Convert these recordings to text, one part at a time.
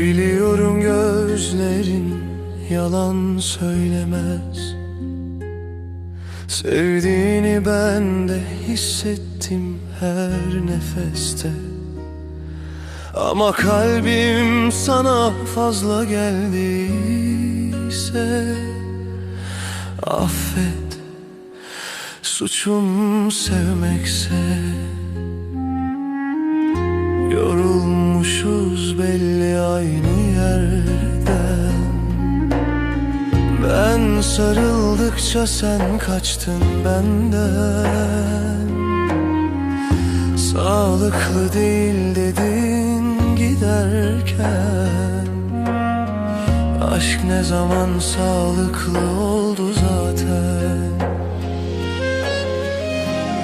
Biliyorum gözlerin yalan söylemez. Sevdiğini ben de hissettim her nefeste. Ama kalbim sana fazla geldiyse Affet Suçum sevmekse Yorulmuşuz belli aynı yerden Ben sarıldıkça sen kaçtın benden. Sağlıklı değil dedin giderken. Aşk ne zaman sağlıklı oldu zaten.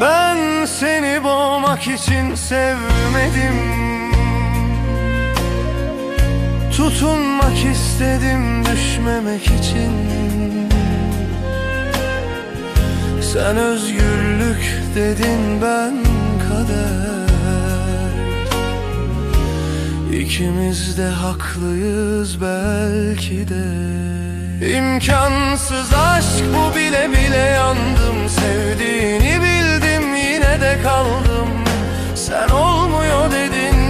Ben seni boğmak için sevmedim Tutunmak istedim düşmemek için. Sen özgürlük dedin ben kader. İkimiz de haklıyız belki de. İmkansız aşk bu bile bile yandım. Sevdiğini bildim yine de kaldım. Sen olmuyor dedin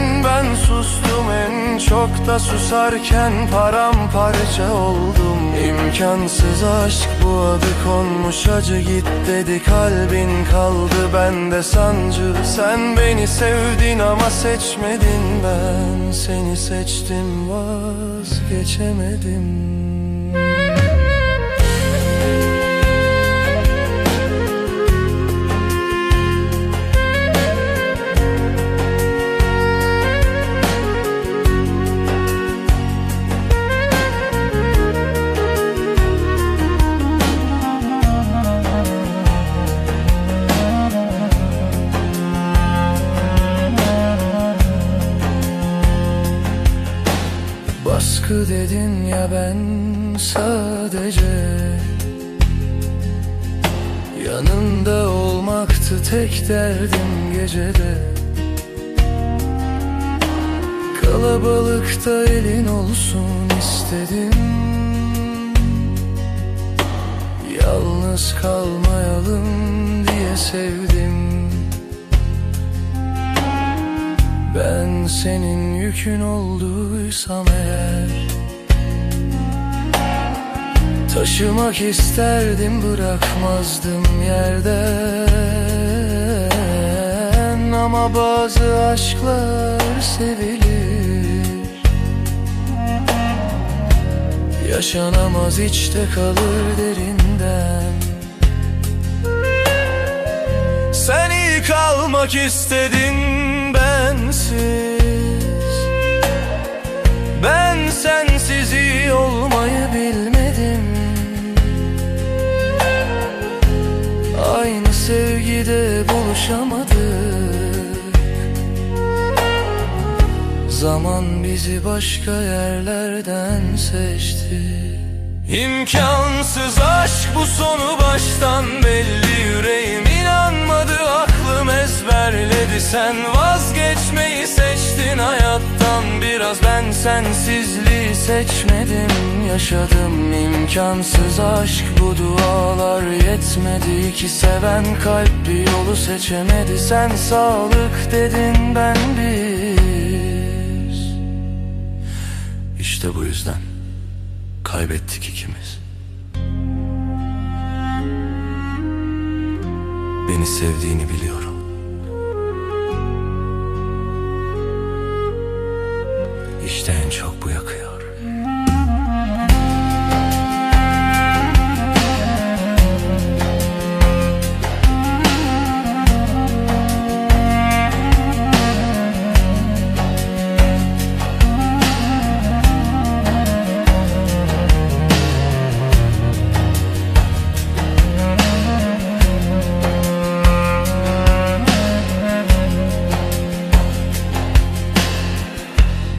Da susarken paramparça oldum. İmkansız aşk bu adı konmuş acı Git dedi kalbin kaldı bende sancı. Sen beni sevdin ama seçmedin Ben seni seçtim vazgeçemedim Baskı dedin ya ben sadece. Yanında olmaktı tek derdim gecede. Kalabalıkta elin olsun istedim. Yalnız kalmayalım diye sevdim Ben senin yükün olduysam eğer Taşımak isterdim bırakmazdım yerden. Ama bazı aşklar sevilir Yaşanamaz içte kalır derinden. Sen iyi kalmak istedin sevgide buluşamadık. Zaman bizi başka yerlerden seçti. İmkansız aşk bu sonu baştan belli. Yüreğim inanmadı aklım ezberledi. Sen vazgeçmeyi hayattan Biraz ben sensizliği seçmedim. Yaşadım imkansız aşk bu dualar yetmedi. Ki seven kalp bir yolu seçemedi. Sen sağlık dedin ben biz. İşte bu yüzden Kaybettik ikimiz. Beni sevdiğini biliyorum